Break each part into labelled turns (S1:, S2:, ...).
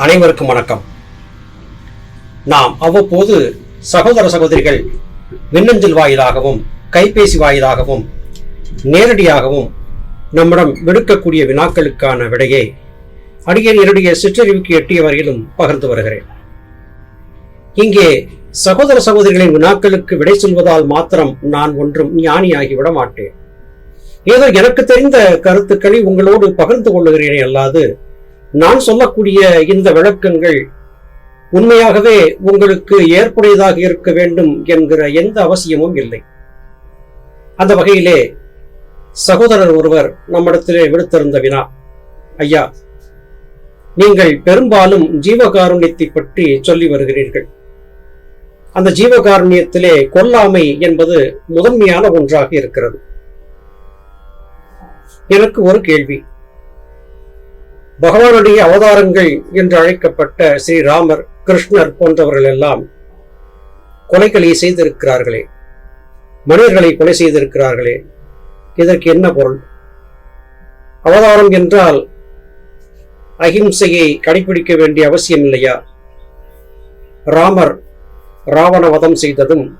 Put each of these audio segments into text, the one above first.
S1: அனைவருக்கும் வணக்கம். நாம் அவ்வப்போது சகோதர சகோதரிகள் மின்னஞ்சல் வாயிலாகவும் கைபேசி வாயிலாகவும் நேரடியாகவும் நம்மிடம் விடுக்கக்கூடிய வினாக்களுக்கான விடையை அடிகர் என்னுடைய சிற்றறிவுக்கு எட்டிய வரையிலும் பகிர்ந்து வருகிறேன். இங்கே சகோதர சகோதரிகளின் வினாக்களுக்கு விடை சொல்வதால் மாத்திரம் நான் ஒன்றும் ஞானியாகி விட மாட்டேன். ஏதோ எனக்கு தெரிந்த கருத்துக்களை உங்களோடு பகிர்ந்து கொள்ளுகிறேனே அல்லாது நான் சொல்லக்கூடிய இந்த விளக்கங்கள் உண்மையாகவே உங்களுக்கு ஏற்புடையதாக இருக்க வேண்டும் என்கிற எந்த அவசியமும் இல்லை. அந்த வகையிலே சகோதரர் ஒருவர் நம்மிடத்திலே விடுத்திருந்த வினா ஐயா நீங்கள் பெரும்பாலும் ஜீவகாருண்யத்தை பற்றி சொல்லி வருகிறீர்கள். அந்த ஜீவகாருண்யத்திலே கொல்லாமை என்பது முதன்மையான ஒன்றாக இருக்கிறது. எனக்கு ஒரு கேள்வி. பகவானுடைய அவதாரங்கள் என்று அழைக்கப்பட்ட ஸ்ரீராமர் கிருஷ்ணர் போன்றவர்கள் எல்லாம் கொலைகளை செய்திருக்கிறார்களே. மனிதர்களை கொலை செய்திருக்கிறார்களே. இதற்கு என்ன பொருள்? அவதாரம் என்றால் அகிம்சையை கடைபிடிக்க வேண்டிய அவசியம் இல்லையா? ராமர் ராவண வதம் செய்ததும்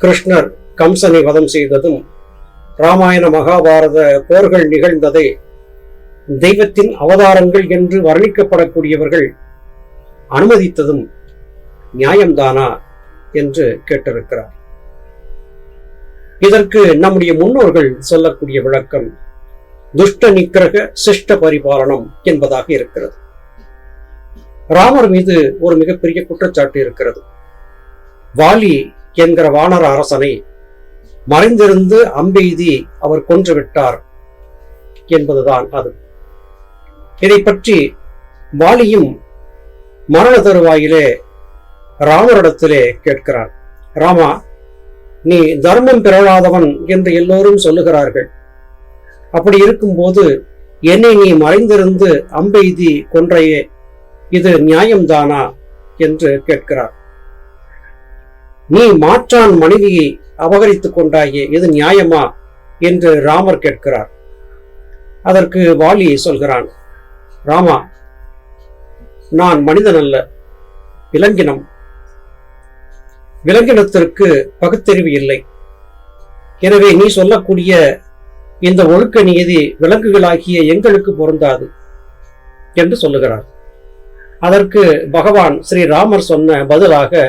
S1: கிருஷ்ணர் கம்சனை வதம் செய்ததும் ராமாயண மகாபாரத போர்கள் நிகழ்ந்ததை தெய்வத்தின் அவதாரங்கள் என்று வர்ணிக்கப்படக்கூடியவர்கள் அனுமதித்ததும் நியாயம்தானா என்று கேட்டிருக்கிறார். இதற்கு நம்முடைய முன்னோர்கள் சொல்லக்கூடிய விளக்கம் துஷ்ட நிக்கிரக சிஷ்ட பரிபாலனம் என்பதாக இருக்கிறது. ராமர் மீது ஒரு மிகப்பெரிய குற்றச்சாட்டு இருக்கிறது. வாலி என்கிற வானர அரசனை மறைந்திருந்து அம்பெய்தி அவர் கொன்று விட்டார் என்பதுதான் அது. இதை பற்றி வாலியும் மரண தருவாயிலே ராமரிடத்திலே கேட்கிறான் ராமா நீ தர்மம் பிறழாதவன் என்று எல்லோரும் சொல்லுகிறார்கள். அப்படி இருக்கும்போது என்னை நீ மறைந்திருந்து அம்பெய்தி கொன்றையே இது நியாயம்தானா என்று கேட்கிறார். நீ மாற்றான் மனைவியை அபகரித்துக் கொண்டாயே இது நியாயமா? என்று ராமர் கேட்கிறார். அதற்கு வாலி சொல்கிறான். ராமா நான் மனிதன் அல்ல விலங்கினம். விலங்கினத்திற்கு பகுத்தறிவு இல்லை. எனவே நீ சொல்லக்கூடிய இந்த ஒழுக்க நியதி விலங்குகளாகிய எங்களுக்கு பொருந்தாது என்று சொல்லுகிறார். அதற்கு பகவான் ஸ்ரீராமர் சொன்ன பதிலாக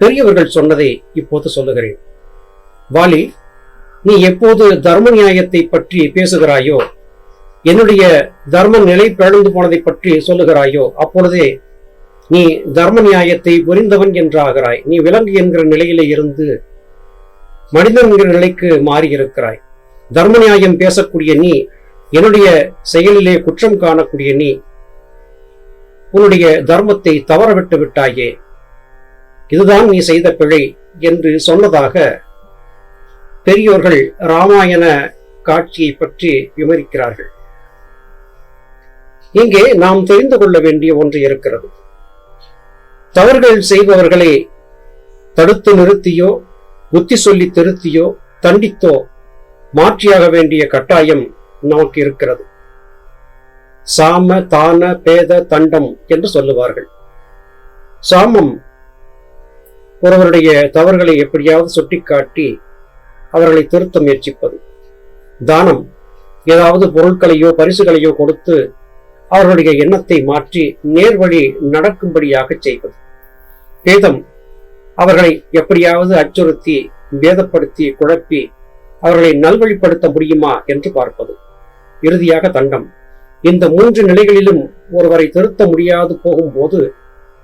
S1: பெரியவர்கள் சொன்னதை இப்போது சொல்லுகிறேன். வாலி நீ எப்போது தர்ம நியாயத்தை பற்றி பேசுகிறாயோ என்னுடைய தர்ம நிலை பிறந்து போனதை பற்றி சொல்லுகிறாயோ அப்பொழுதே நீ தர்ம நியாயத்தை புரிந்தவன் என்றாகிறாய். நீ விலங்கு என்கிற நிலையிலே இருந்து மனிதன் என்கிற நிலைக்கு மாறியிருக்கிறாய். தர்ம நியாயம் பேசக்கூடிய நீ என்னுடைய செயலிலே குற்றம் காணக்கூடிய நீ உன்னுடைய தர்மத்தை தவறவிட்டு விட்டாயே. இதுதான் நீ செய்த பிழை என்று சொன்னதாக பெரியோர்கள் ராமாயண காட்சியை பற்றி விவரிக்கிறார்கள் இங்கே நாம் தெரிந்து கொள்ள வேண்டிய ஒன்று இருக்கிறது. தவறுகள் செய்பவர்களை தடுத்து நிறுத்தியோ புத்தி சொல்லி திருத்தியோ தண்டித்தோ மாற்றியாக வேண்டிய கட்டாயம் நமக்கு இருக்கிறது. சாம தான பேத தண்டம் என்று சொல்லுவார்கள். சாமம் ஒருவருடைய தவறுகளை எப்படியாவது சுட்டிக்காட்டி அவர்களை திருத்த முயற்சிப்பது. தானம் ஏதாவது பொருட்களையோ பரிசுகளையோ கொடுத்து அவர்களுடைய எண்ணத்தை மாற்றி நேர்வழி நடக்கும்படியாக செய்வது. வேதம் அவர்களை எப்படியாவது அச்சுறுத்தி வேதப்படுத்தி குழப்பி அவர்களை நல்வழிப்படுத்த முடியுமா என்று பார்ப்பது. இறுதியாக தண்டம். இந்த மூன்று நிலைகளிலும் ஒருவரை திருத்த முடியாது போகும்போது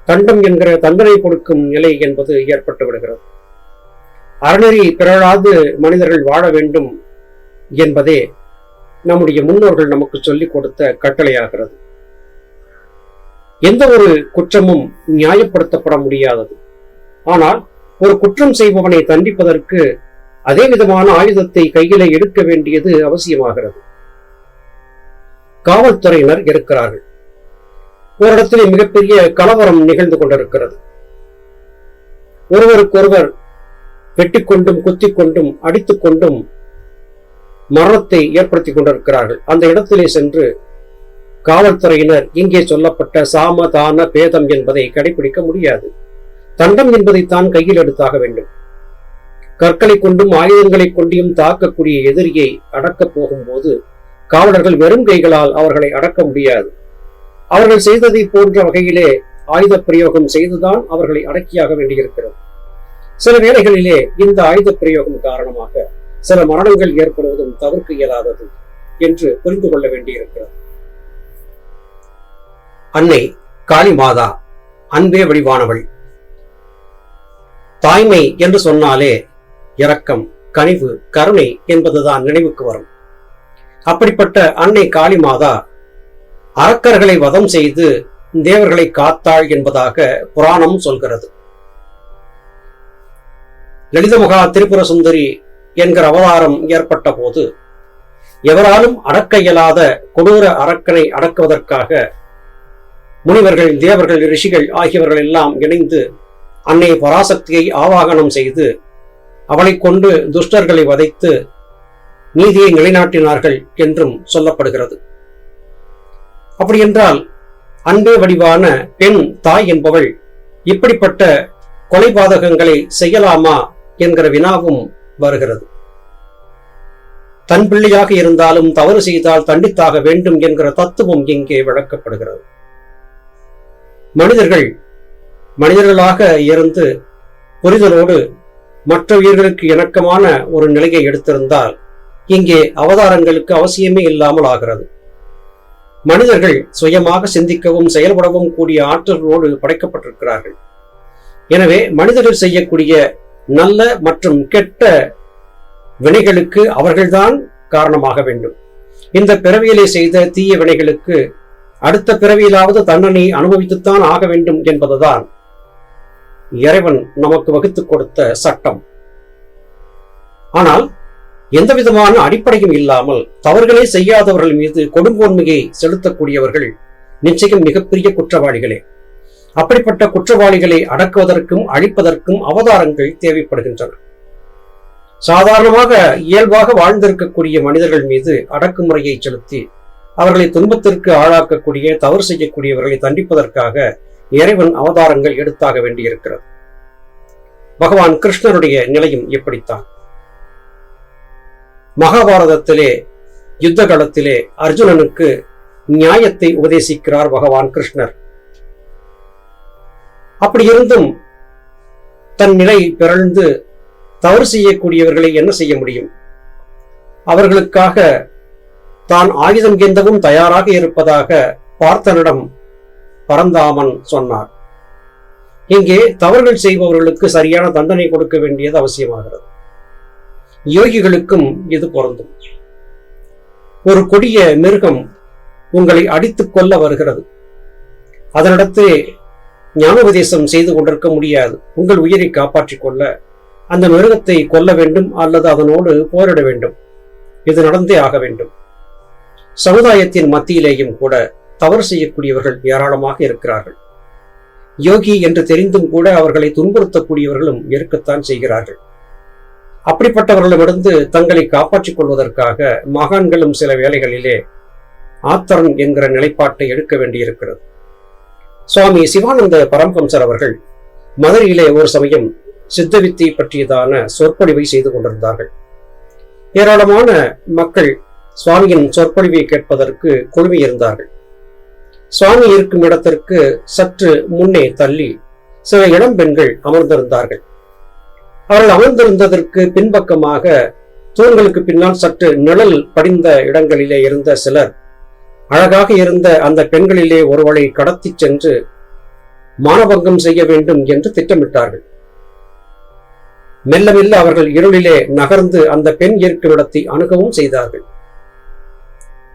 S1: தண்டம் என்கிற தண்டனை கொடுக்கும் நிலை என்பது ஏற்பட்டு விடுகிறது. அறநெறி பிறழாது மனிதர்கள் வாழ வேண்டும் என்பதே நம்முடைய முன்னோர்கள் நமக்கு சொல்லிக் கொடுத்த கட்டளையாகிறது. எந்த ஒரு குற்றமும் நியாயப்படுத்தப்பட முடியாதது. ஆனால் ஒரு குற்றம் செய்பவனை தண்டிப்பதற்கு அதே விதமான ஆயுதத்தை கையில எடுக்க வேண்டியது அவசியமாகிறது. காவல்துறையினர் இருக்கிறார்கள். ஒரு இடத்திலே மிகப்பெரிய கலவரம் நிகழ்ந்து கொண்டிருக்கிறது. ஒருவருக்கொருவர் வெட்டிக்கொண்டும் குத்திக் கொண்டும் அடித்துக் கொண்டும் மரணத்தை ஏற்படுத்திக் கொண்டிருக்கிறார்கள். அந்த இடத்திலே சென்று காவல்துறையினர் இங்கே சொல்லப்பட்ட சாம தான பேதம் என்பதை கடைபிடிக்க முடியாது. தண்டம் என்பதைத்தான் கையில் எடுத்தாக வேண்டும். கற்களை கொண்டும் ஆயுதங்களை கொண்டும் தாக்கக்கூடிய எதிரியை அடக்கப் போகும்போது காவலர்கள் வெறும் கைகளால் அவர்களை அடக்க முடியாது. அவர்கள் செய்ததை போன்ற வகையிலே ஆயுத பிரயோகம் செய்துதான் அவர்களை அடக்கியாக வேண்டியிருக்கிறது. சில வேளைகளிலே இந்த ஆயுத பிரயோகம் காரணமாக சில மரணங்கள் ஏற்படுவதும் தவிர்க்க இயலாதது என்று புரிந்து கொள்ள வேண்டியிருக்கிறது. அன்னை காளி மாதா அன்பே வடிவானவள். தாய்மை என்று சொன்னாலே இரக்கம் கனிவு கருணை என்பதுதான் நினைவுக்கு வரும். அப்படிப்பட்ட அன்னை காளி மாதா அரக்கர்களை வதம் செய்து தேவர்களை காத்தாள் என்பதாக புராணம் சொல்கிறது. லலிதமுகா திரிபுர சுந்தரி என்கிற அவதாரம் ஏற்பட்ட போது எவராலும் அடக்க இயலாத கொடூர அரக்கனை அடக்குவதற்காக முனிவர்கள் தேவர்கள் ரிஷிகள் ஆகியவர்கள் எல்லாம் இணைந்து அன்னை பராசக்தியை ஆவாகனம் செய்து அவளை கொண்டு துஷ்டர்களை வதைத்து நீதியை நிலைநாட்டினார்கள் என்றும் சொல்லப்படுகிறது. அப்படி என்றால் அன்பே வடிவான பெண் தாய் என்பவள் இப்படிப்பட்ட கொலைபாதகங்களை செய்யலாமா என்கிற வினாவும் வருகிறது. தன் பிள்ளையாக இருந்தாலும் தவறு செய்தால் தண்டித்தாக வேண்டும் என்கிற தத்துவம் இங்கே விளக்கப்படுகிறது. மனிதர்கள் மனிதர்களாக இருந்து புரிதலோடு மற்ற உயிர்களுக்கு இணக்கமான ஒரு நிலையை எடுத்திருந்தால் இங்கே அவதாரங்களுக்கு அவசியமே இல்லாமல் ஆகிறது. மனிதர்கள் சுயமாக சிந்திக்கவும் செயல்படவும் கூடிய ஆற்றலோடு படைக்கப்பட்டிருக்கிறார்கள். எனவே மனிதர்கள் செய்யக்கூடிய நல்ல மற்றும் கெட்ட வினைகளுக்கு அவர்கள்தான் காரணமாக வேண்டும். இந்த பிறவியிலே செய்த தீய வினைகளுக்கு அடுத்த பிறவியிலாவது தண்டனை அனுபவித்துத்தான் ஆக வேண்டும் என்பதுதான் இறைவன் நமக்கு வகுத்துக் கொடுத்த சட்டம். ஆனால் எந்த விதமான அடிப்படையும் இல்லாமல் தவறுகளே செய்யாதவர்கள் மீது கொடுங்கோன்மையை செலுத்தக்கூடியவர்கள் நிச்சயம் மிகப்பெரிய குற்றவாளிகளே. அப்படிப்பட்ட குற்றவாளிகளை அடக்குவதற்கும் அழிப்பதற்கும் அவதாரங்கள் தேவைப்படுகின்றன. சாதாரணமாக இயல்பாக வாழ்ந்திருக்கக்கூடிய மனிதர்கள் மீது அடக்குமுறையை செலுத்தி அவர்களை துன்பத்திற்கு ஆளாக்கக்கூடிய தவறு செய்யக்கூடியவர்களை தண்டிப்பதற்காக இறைவன் அவதாரங்கள் எடுத்தாக வேண்டியிருக்கிறது. பகவான் கிருஷ்ணருடைய நிலையும் எப்படித்தான் மகாபாரதத்திலே யுத்த காலத்திலே அர்ஜுனனுக்கு நியாயத்தை உபதேசிக்கிறார் பகவான் கிருஷ்ணர். அப்படி இருந்தும் தன் நிலை பிறழ்ந்து தவறு செய்யக்கூடியவர்களை என்ன செய்ய முடியும்? அவர்களுக்காக தான் ஆயுதம் கேந்தவும் தயாராக இருப்பதாக பார்த்தனிடம் பரந்தாமன் சொன்னார். இங்கே தவறுகள் செய்பவர்களுக்கு சரியான தண்டனை கொடுக்க வேண்டியது அவசியமாகிறது. யோகிகளுக்கும் இது பொருந்தும். ஒரு கொடிய மிருகம் உங்களை அடித்துக் கொள்ள வருகிறது. அதனிடத்தில் ஞானோபதேசம் செய்து கொண்டிருக்க முடியாது. உங்கள் உயிரை காப்பாற்றிக் கொள்ள. அந்த மிருகத்தை கொல்ல வேண்டும் அல்லது அதனோடு போரிட வேண்டும். இது நடந்தே ஆக வேண்டும். சமுதாயத்தின் மத்தியிலேயும் கூட தவறு செய்யக்கூடியவர்கள் ஏராளமாக இருக்கிறார்கள். யோகி என்று தெரிந்தும் கூட அவர்களை துன்புறுத்தக்கூடியவர்களும் இருக்கத்தான் செய்கிறார்கள். அப்படிப்பட்டவர்களிடமிருந்து தங்களை காப்பாற்றிக் கொள்வதற்காக மகான்களும் சில வேளைகளிலே ஆத்தரன் என்கிற நிலைப்பாட்டை எடுக்க வேண்டியிருக்கிறது. சுவாமி சிவானந்த பரமஹம்சர் அவர்கள் மதுரையிலே ஒரு சமயம் சித்தவித்தை பற்றியதான சொற்பொழிவை செய்து கொண்டிருந்தார்கள். ஏராளமான மக்கள் சுவாமியின் சொற்பொழிவை கேட்பதற்கு குழுமியிருந்தார்கள் சுவாமி இருக்கும் இடத்திற்கு சற்று முன்னே தள்ளி சில இளம் பெண்கள் அமர்ந்திருந்தார்கள். அவர்கள் அமர்ந்திருந்ததற்கு பின்பக்கமாக தூண்களுக்கு பின்னால் சற்று நிழல் படிந்த இடங்களிலே இருந்த சிலர் அழகாக இருந்த அந்த பெண்களிலே ஒருவளை கடத்தி சென்று மானபங்கம் செய்ய வேண்டும் என்று திட்டமிட்டார்கள். மெல்ல மெல்ல அவர்கள் இருளிலே நகர்ந்து அந்த பெண் இருக்கும் இடத்தை அணுகவும் செய்தார்கள்.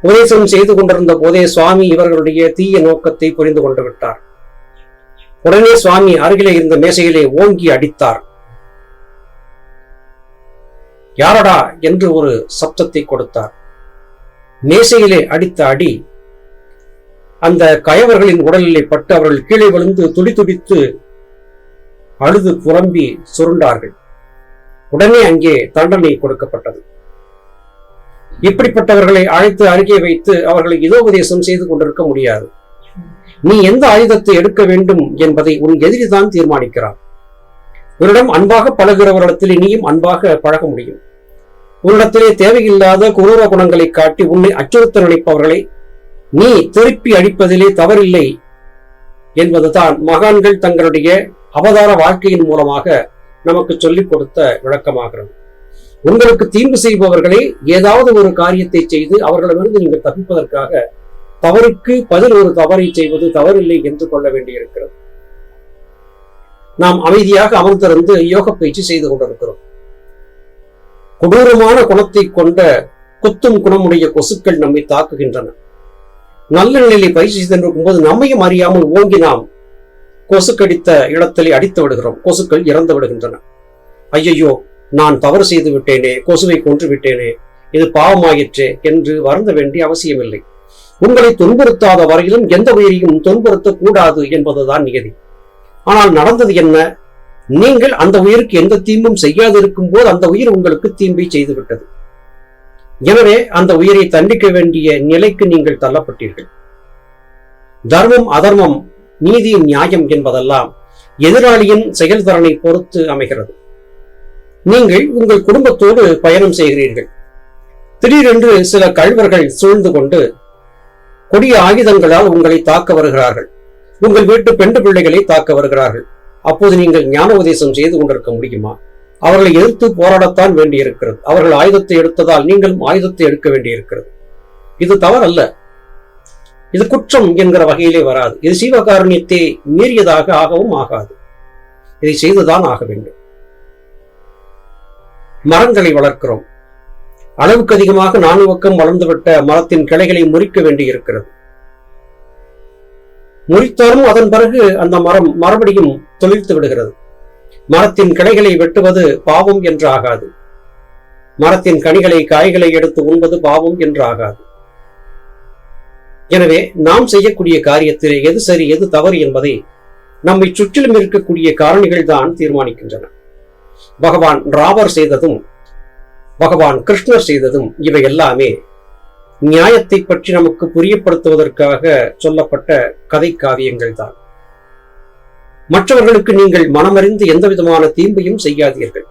S1: உபதேசம் செய்து கொண்டிருந்த போதே சுவாமி இவர்களுடைய தீய நோக்கத்தை புரிந்து கொண்டு விட்டார். உடனே சுவாமி அருகிலே இருந்த மேசையிலே ஓங்கி அடித்தார். யாரடா? என்று ஒரு சப்தத்தை கொடுத்தார். மேசையிலே அடித்த அடி. அந்த கயவர்களின் உடலிலே பட்டு அவர்கள் கீழே விழுந்து துடி துடித்து அழுது புலம்பி சுருண்டார்கள். உடனே அங்கே தண்டனை கொடுக்கப்பட்டது. இப்படிப்பட்டவர்களை அழைத்து அருகே வைத்து அவர்களை இதோபதேசம் செய்து கொண்டிருக்க முடியாது. நீ எந்த ஆயுதத்தை எடுக்க வேண்டும் என்பதை உன் எதிரிதான் தீர்மானிக்கிறான். உன்னிடம் அன்பாக பழகிறவரிடத்தில் நீயும் அன்பாக பழக முடியும். உன்னிடத்திலே தேவையில்லாத குரூர குணங்களை காட்டி உன்னை அச்சுறுத்த நினைப்பவர்களை நீ திருப்பி அழிப்பதிலே தவறில்லை என்பதுதான் மகான்கள் தங்களுடைய அவதார வாழ்க்கையின் மூலமாக நமக்கு சொல்லிக் கொடுத்த விளக்கமாகிறது. உங்களுக்கு தீங்கு செய்பவர்களை ஏதாவது ஒரு காரியத்தை செய்து அவர்களிடமிருந்து நீங்கள் தப்பிப்பதற்காக தவறுக்கு பதில் ஒரு தவறை செய்வது தவறில்லை என்று கொள்ள வேண்டியிருக்கிறது. நாம் அமைதியாக அமர்ந்திருந்து யோக பயிற்சி செய்து கொண்டிருக்கிறோம். கொடூரமான குணத்தை கொண்ட குத்தும் குணமுடைய கொசுக்கள் நம்மை தாக்குகின்றன. நல்ல நிலையை பயிற்சி செய்திருக்கும் போது நம்மையும் அறியாமல் ஓங்கி நாம் கொசு கடித்த இடத்திலே அடித்து விடுகிறோம். கொசுக்கள் இறந்து விடுகின்றன. ஐயையோ நான் தவறு செய்து விட்டேனே கொசுவை கொன்று விட்டேனே இது பாவமாயிற்றே என்று வருந்த வேண்டிய அவசியமில்லை. உங்களை துன்புறுத்தாத வரையிலும் எந்த உயிரையும் துன்புறுத்தக்கூடாது என்பதுதான் நியதி. ஆனால் நடந்தது என்ன? நீங்கள் அந்த உயிருக்கு எந்த தீம்பும் செய்யாதிருக்கும் போது அந்த உயிர் உங்களுக்கு தீம்பை செய்துவிட்டது. எனவே அந்த உயிரை தண்டிக்க வேண்டிய நிலைக்கு நீங்கள் தள்ளப்பட்டீர்கள். தர்மம் அதர்மம் நீதி நியாயம் என்பதெல்லாம் எதிராளியின் செயல்திறனை பொறுத்து அமைகிறது. நீங்கள் உங்கள் குடும்பத்தோடு பயணம் செய்கிறீர்கள். திடீரென்று சில கழ்வர்கள் சூழ்ந்து கொண்டு கொடிய ஆயுதங்களால் உங்களை தாக்க வருகிறார்கள். உங்கள் வீட்டு பெண்டு பிள்ளைகளை தாக்க வருகிறார்கள். அப்போது நீங்கள் ஞான உபதேசம் செய்து கொண்டிருக்க முடியுமா? அவர்களை எதிர்த்து போராடத்தான் வேண்டியிருக்கிறது. அவர்கள் ஆயுதத்தை எடுத்ததால் நீங்களும் ஆயுதத்தை எடுக்க வேண்டியிருக்கிறது. இது தவறல்ல. இது குற்றம் என்கிற வகையிலே வராது. இது சீவகாருண்யத்தை மீறியதாக ஆகவும் ஆகாது. இதை செய்துதான் ஆக வேண்டும். மரங்களை வளர்க்கிறோம். அளவுக்கு அதிகமாக நான்கு பக்கம் வளர்ந்துவிட்ட மரத்தின் கிளைகளை முறிக்க வேண்டியிருக்கிறது. முறித்தாலும் அதன் பிறகு அந்த மரம் மறுபடியும் தொழில்த்து விடுகிறது. மரத்தின் கிளைகளை வெட்டுவது பாவம் என்று ஆகாது மரத்தின் கனிகளை காய்களை எடுத்து உண்பது பாவம் என்று ஆகாது எனவே நாம் செய்யக்கூடிய காரியத்தில் எது சரி எது தவறு என்பதை நம்மை சுற்றிலும் இருக்கக்கூடிய காரணிகள் தான் தீர்மானிக்கின்றன. பகவான் ராவர் செய்ததும் பகவான் கிருஷ்ணர் செய்ததும் இவை எல்லாமே நியாயத்தை பற்றி நமக்கு புரியப்படுத்துவதற்காக சொல்லப்பட்ட கதை காவியங்கள் தான். மற்றவர்களுக்கு நீங்கள் மனமறிந்து எந்த விதமான தீம்பையும் செய்யாதீர்கள்.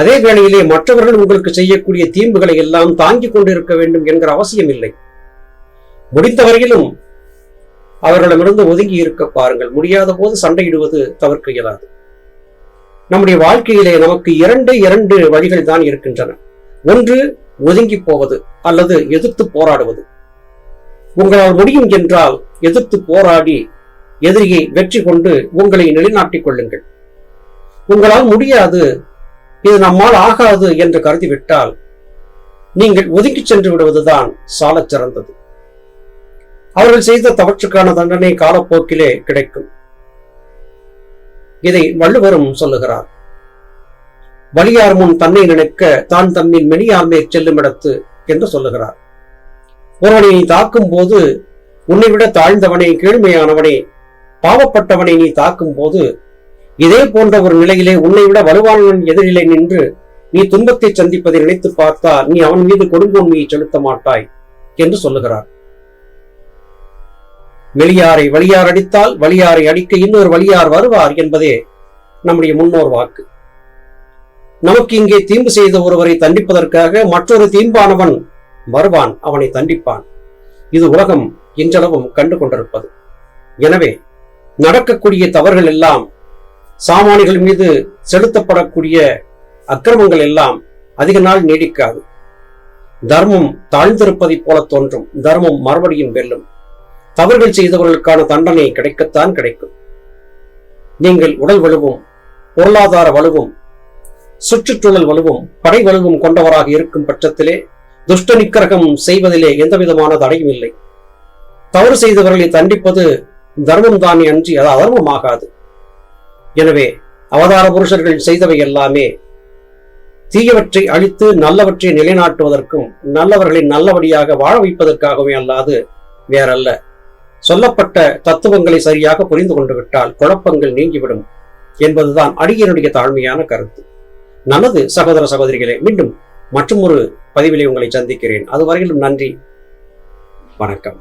S1: அதே வேளையிலே மற்றவர்கள் உங்களுக்கு செய்யக்கூடிய தீம்புகளை எல்லாம் தாங்கிக் கொண்டிருக்க வேண்டும் என்கிற அவசியம் இல்லை முடிந்தவரையிலும் அவர்களிடமிருந்து ஒதுங்கி இருக்க பாருங்கள். முடியாத போது சண்டையிடுவது தவிர்க்க இயலாது. நம்முடைய வாழ்க்கையிலே நமக்கு இரண்டு இரண்டு வழிகள் தான் இருக்கின்றன. ஒன்று ஒதுங்கி போவது அல்லது எதிர்த்து போராடுவது. உங்களால் முடியும் என்றால் எதிர்த்து போராடி எதிரியை வெற்றி கொண்டு உங்களை நிலைநாட்டிக் கொள்ளுங்கள். உங்களால் முடியாது இது நம்மால் ஆகாது என்று கருதிவிட்டால் நீங்கள் ஒதுக்கி சென்று விடுவதுதான் சாலச் சிறந்தது. அவர்கள் செய்த தவற்றுக்கான தண்டனை காலப்போக்கிலே கிடைக்கும். இதை வள்ளுவரும் சொல்லுகிறார். வலியார் முன் தன்னை நினைக்க தான் தம்மின் மெனியார் செல்லும் இடத்து என்று சொல்லுகிறார். ஒருவனை தாக்கும் போது உன்னை விட தாழ்ந்தவனே கீழ்மையானவனே பாவப்பட்டவனை நீ தாக்கும் போது இதே போன்ற ஒரு நிலையிலே உன்னை விட வலுவானவன் எதிரிலே நின்று நீ துன்பத்தை சந்திப்பதை நினைத்து பார்த்தால் நீ அவன் மீது கொடுங்கோன்மையை செலுத்த மாட்டாய் என்று சொல்லுகிறார். வெளியாரை வலியார் அடித்தால் வலியாரை அடிக்க இன்னொரு வலியார் வருவார் என்பதே நம்முடைய முன்னோர் வாக்கு. நமக்கு இங்கே தீம்பு செய்த ஒருவரை தண்டிப்பதற்காக மற்றொரு தீம்பானவன் வருவான் அவனை தண்டிப்பான். இது உலகம் இன்றளவும் கண்டு கொண்டிருப்பது எனவே நடக்கக்கூடிய தவறுகள் எல்லாம் சாமானிகள் மீது செலுத்தப்படக்கூடிய அக்கிரமங்கள் எல்லாம் அதிக நாள் நீடிக்காது. தர்மம் தாழ்ந்திருப்பதை போல தோன்றும். தர்மம் மறுபடியும் வெல்லும். தவறுகள் செய்தவர்களுக்கான தண்டனை கிடைக்கத்தான் கிடைக்கும். நீங்கள் உடல் வலுவும் பொருளாதார வலுவும் சுற்றுச்சூழல் வலுவும் படை வலுவும் கொண்டவராக இருக்கும் பட்சத்திலே துஷ்ட நிக்கிரகம் செய்வதிலே எந்த விதமான தடையும் இல்லை. தவறு செய்தவர்களை தண்டிப்பது தர்மம் தானே அன்றி அது அதர்மமாகாது. எனவே அவதார புருஷர்கள் செய்தவை எல்லாமே தீயவற்றை அழித்து நல்லவற்றை நிலைநாட்டுவதற்கும் நல்லவர்களை நல்லபடியாக வாழ வைப்பதற்காகவே அல்லாது வேறல்ல. சொல்லப்பட்ட தத்துவங்களை சரியாக புரிந்து கொண்டு விட்டால் குழப்பங்கள் நீங்கிவிடும் என்பதுதான் அடியனுடைய தாழ்மையான கருத்து. நல்லது சகோதர சகோதரிகளே மீண்டும் மற்றும் ஒரு பதிவிலே உங்களை சந்திக்கிறேன். அதுவரையிலும் நன்றி வணக்கம்.